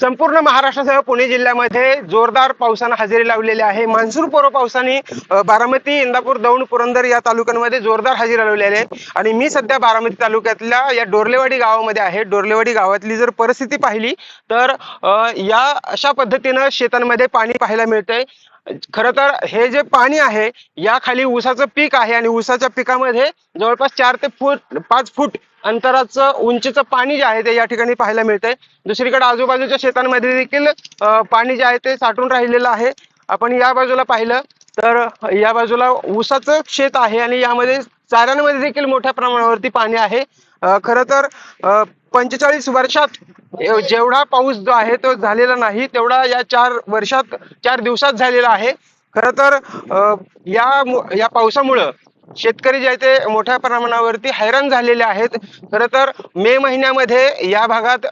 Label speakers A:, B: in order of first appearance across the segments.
A: संपूर्ण महाराष्ट्रासह पुणे जिल्ह्यामध्ये जोरदार पावसानं हजेरी लावलेली आहे. मान्सून पूर्व पावसाने बारामती इंदापूर दौंड पुरंदर या तालुक्यांमध्ये जोरदार हजेरी लावलेली आहे. आणि मी सध्या बारामती तालुक्यातल्या या डोरलेवाडी गावामध्ये आहे. डोरलेवाडी गावातली जर परिस्थिती पाहिली तर या अशा पद्धतीनं शेतांमध्ये पाणी पाहायला मिळतंय. खरं तर हे जे पाणी आहे या खाली ऊसाचं पीक आहे. आणि ऊसाच्या पिकामध्ये जवळपास चार ते फूट पाच फूट अंतराचं उंचीचं पाणी जे आहे ते या ठिकाणी पाहायला मिळतंय. दुसरीकडे आजूबाजूच्या शेतांमध्ये देखील पाणी जे आहे ते साठून राहिलेलं आहे. आपण या बाजूला पाहिलं तर या बाजूला ऊसाचं शेत आहे आणि यामध्ये चाऱ्यांमध्ये देखील मोठ्या प्रमाणावरती पाणी आहे. खर खरं तर पंचेचाळीस वर्षात जेवढा पाऊस जो आहे तो झालेला नाही तेवढा या चार वर्षात चार दिवसात झालेला आहे. खरं तर या या पावसामुळं शेतकरी जे आहे ते मोठ्या प्रमाणावरती हैराण झालेले आहेत. खरं तर मे महिन्यामध्ये या भागात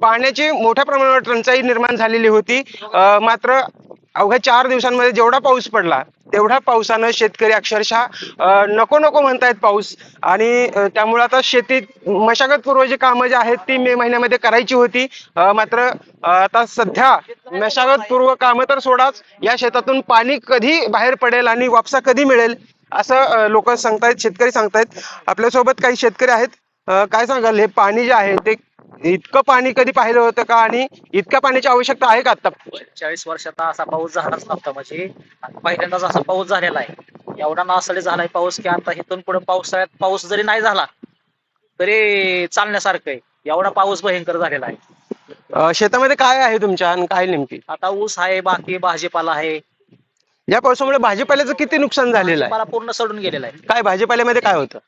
A: पाण्याची मोठ्या प्रमाणावर टंचाई निर्माण झालेली होती. मात्र अवघ्या चार दिवसांमध्ये जेवढा पाऊस पडला तेवढ्या पावसानं शेतकरी अक्षरशः नको नको म्हणतायत पाऊस. आणि त्यामुळे आता शेतीत मशागत पूर्व जी कामं जी आहेत ती मे महिन्यामध्ये करायची होती. मात्र आता सध्या मशागत पूर्व कामं तर सोडाच. या शेतातून पाणी कधी बाहेर पडेल आणि वापसा कधी मिळेल असं लोक सांगतायत शेतकरी सांगतायत आपल्यासोबत काही शेतकरी आहेत. काय सांगाल? हे पाणी जे आहे ते इतकं पाणी कधी पाहिलं होतं का? आणि इतक्या पाण्याची आवश्यकता आहे का आता
B: चाळीस वर्षात असा पाऊस झालाच नव्हता म्हणजे पहिल्यांदाच असा पाऊस झालेला आहे. एवढा नासाडी झालाय पाऊस की आता इथून पुढे पावसाळ्यात पाऊस जरी नाही झाला तरी चालण्यासारखं आहे. एवढा पाऊस भयंकर झालेला आहे.
A: शेतामध्ये काय आहे तुमच्या? आणि काय नेमकी?
B: आता ऊस आहे बाकी भाजीपाला आहे
A: या पावसामुळे भाजीपाल्याचं किती नुकसान झालेलं आहे?
B: भाजीपाला पूर्ण सडून गेलेला आहे.
A: काय भाजीपाल्यामध्ये काय होतं?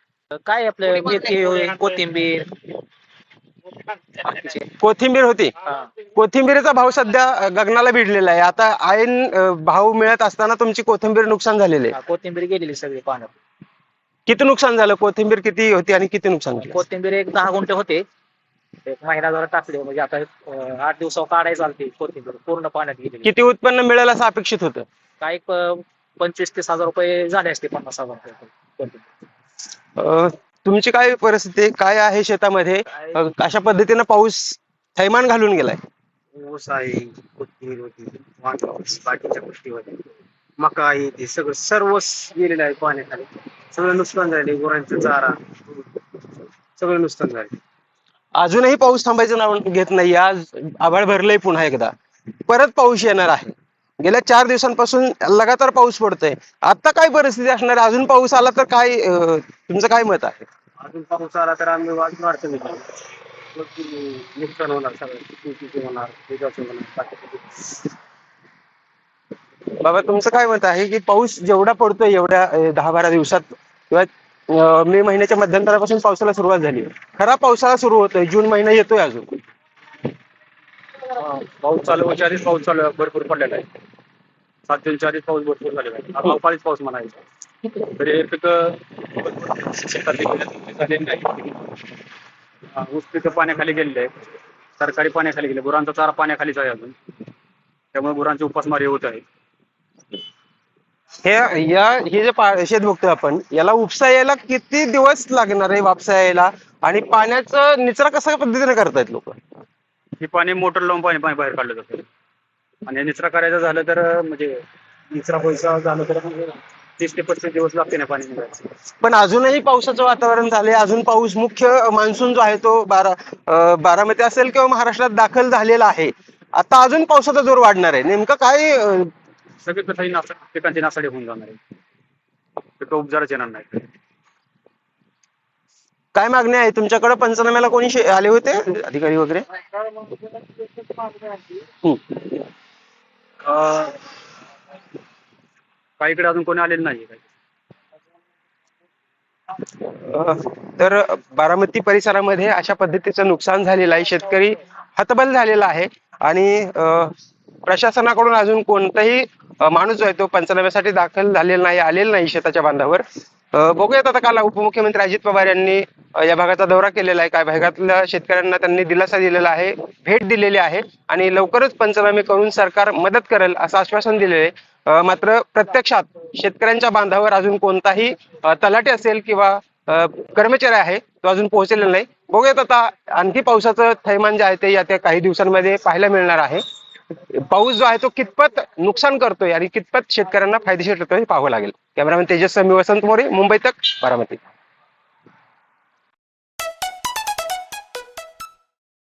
B: काय आपलं मेथी होय कोथिंबीर. बाकीचे.
A: कोथिंबीर होती.
B: हा.
A: कोथिंबीरचा भाव सध्या अं, गगनाला भिडलेला आहे. आता ऐन अं, भाव मिळत असताना तुमची कोथिंबीर नुकसान झालेली आहे.
B: हा, कोथिंबीर गेलेली सगळी पाण्यात
A: किती नुकसान झालं? कोथिंबीर किती होती आणि किती नुकसान झालं
B: कोथिंबीर एक दहा गुंठे होते. एक महिना जरा टाकले म्हणजे आता अं, आठ दिवसावर काढायला चालते कोथिंबीर पूर्ण पाण्यात गेलेली.
A: किती उत्पन्न मिळेल असं अपेक्षित होतं?
B: काही प- पंचवीस तीस हजार रुपये झाले असते पन्नास हजार रुपये कोथिंबीर.
A: अं, तुमची काय परिस्थिती आहे? काय आहे शेतामध्ये? अं, अशा पद्धतीनं पाऊस थैमान घालून गेलाय?
C: ऊस आहे कोथिंबीर होती वांगा होती, बाकीच्या गोष्टी होत्या. मका आहे ते सगळं सर्वच गेलेलं आहे पाण्याखाली. सगळं नुकसान झाले गुरांचं चारा. सगळं नुकसान झाले
A: अजूनही पाऊस थांबायचं नाव घेत नाही. आज आभाळ भरलंय पुन्हा एकदा. परत पाऊस येणार आहे. गेल्या चार दिवसांपासून लगातार पाऊस पडतोय. आता काय परिस्थिती असणार? अजून पाऊस आला तर काय तुमचं काय मत आहे?
C: अजून पाऊस आला तर आम्ही नुकसान होणार
A: बाबा तुमचं काय मत आहे की पाऊस जेवढा पडतोय एवढ्या दहा बारा दिवसात किंवा मे महिन्याच्या मध्यंतरापासून पावसाला सुरुवात झाली खरा पावसाळा सुरू होतोय. जून महिना येतोय अजून.
C: हा, पाऊस चालू आधीच पाऊस चालू भरपूर पडलेला आहे. सात दिवसाच्या आधीच पाऊस भरपूर झालेला आहे. अवकाळीच पाऊस म्हणायचा. तरी पिकं शेतातली गेली- झालेली नाही हा, ऊस पिकं पाण्याखाली गेलेले आहे सरकारी पाण्याखाली गेले. गुरांचा चारा पाण्याखालीच आहे अजून. त्यामुळे गुरांची उपासमारी होत आहे.
A: हे या हे जे पा- शेत बघतोय आपण याला उपसा यायला किती दिवस लागणार आहे वापसा यायला आणि पाण्याचं निचरा कशा पद्धतीने करतायत लोक?
C: ही पाणी मोटर लावून पाणी पाणी बाहेर काढलं जातं. आणि निचरा करायचं झालं तर म्हणजे निचरा पैसा झालं तर तीस ते पस्तीस दिवस लागते ना पाणी
A: पण अजूनही पावसाचं वातावरण झालंय. अजून पाऊस मुख्य मान्सून जो आहे तो बारा अं, बारामती असेल किंवा महाराष्ट्रात दाखल झालेला आहे. आता अजून पावसाचा जोर वाढणार आहे. नेमकं काय अं,
C: सगळी कथाही नासा पिकांची नासाडी होऊन जाणार आहे. पिकं उपजारच येणार नाही
A: काय मागणी आहे? तुमच्याकडे पंचनाम्याला कोणी शे- आले होते? अधिकारी वगैरे? हम्म.
C: अं, काहीकडे अजून कोणी आलेलं नाही
A: तर बारामती परिसरामध्ये अशा पद्धतीचं नुकसान झालेलं आहे. शेतकरी हतबल झालेला आहे. आणि अं, प्रशासनाकडून अजून कोणताही माणूस जो आहे तो पंचनाम्यासाठी दाखल झालेला नाही आलेला नाही शेताच्या बांधावर. बघूयात आता काल उपमुख्यमंत्री अजित पवार यांनी या भागाचा दौरा केलेला आहे. काय भागातल्या शेतकऱ्यांना त्यांनी दिलासा दिलेला आहे भेट दिलेली आहे आणि लवकरच पंचनामे करून सरकार मदत करेल असं आश्वासन दिलेलं आहे. मात्र प्रत्यक्षात शेतकऱ्यांच्या बांधावर अजून कोणताही तलाटे असेल किंवा कर्मचारी आहे तो अजून पोहोचलेला नाही. बघूयात आता आणखी पावसाचं थैमान जे आहे ते येत्या काही दिवसांमध्ये पाहायला मिळणार आहे. पाऊस जो आहे तो कितपत नुकसान करतोय आणि कितपत शेतकऱ्यांना फायदेशीर ठरतोय हे पाहावं लागेल. कॅमेरामॅन तेजस वसंत मोरे मुंबई तक बारामती.